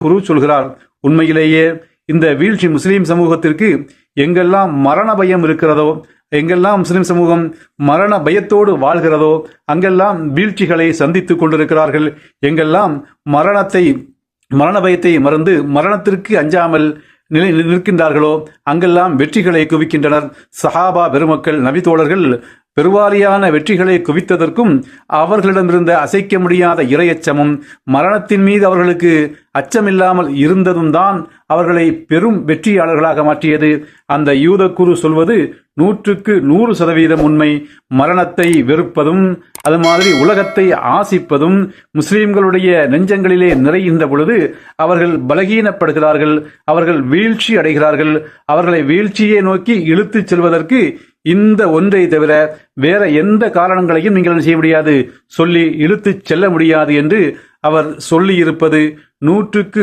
குரு சொல்கிறார் உண்மையிலேயே இந்த வீழ்ச்சி முஸ்லீம் சமூகத்திற்கு எங்கெல்லாம் மரண பயம் இருக்கிறதோ எங்கெல்லாம் முஸ்லிம் சமூகம் மரண பயத்தோடு வாழ்கிறதோ அங்கெல்லாம் வீழ்ச்சிகளை சந்தித்துக் கொண்டிருக்கிறார்கள். எங்கெல்லாம் மரணத்தை மரண பயத்தை மறந்து மரணத்திற்கு அஞ்சாமல் நிலை நிற்கின்றார்களோ அங்கெல்லாம் வெற்றிகளை குவிக்கின்றனர். சஹாபா பெருமக்கள் நபித்தோழர்கள் பெருவாரியான வெற்றிகளை குவித்ததற்கும் அவர்களிடமிருந்த அசைக்க முடியாத இரையச்சமும் மரணத்தின் மீது அவர்களுக்கு அச்சமில்லாமல் இருந்ததும் தான் அவர்களை பெரும் வெற்றியாளர்களாக மாற்றியது. அந்த யூத குரு சொல்வது நூற்றுக்கு நூறு சதவீதம் உண்மை. மரணத்தை வெறுப்பதும் அது மாதிரி உலகத்தை ஆசிப்பதும் முஸ்லீம்களுடைய நெஞ்சங்களிலே நிறைகின்ற பொழுது அவர்கள் பலகீனப்படுகிறார்கள் அவர்கள் வீழ்ச்சி அடைகிறார்கள் அவர்களை வீழ்ச்சியை நோக்கி இழுத்துச் செல்வதற்கு இந்த ஒன்றை தவிர வேற எந்த காரணங்களையும் நீங்கள் செய்ய முடியாது? சொல்லி இழுத்துச் செல்ல முடியாது என்று அவர் சொல்லியிருப்பது நூற்றுக்கு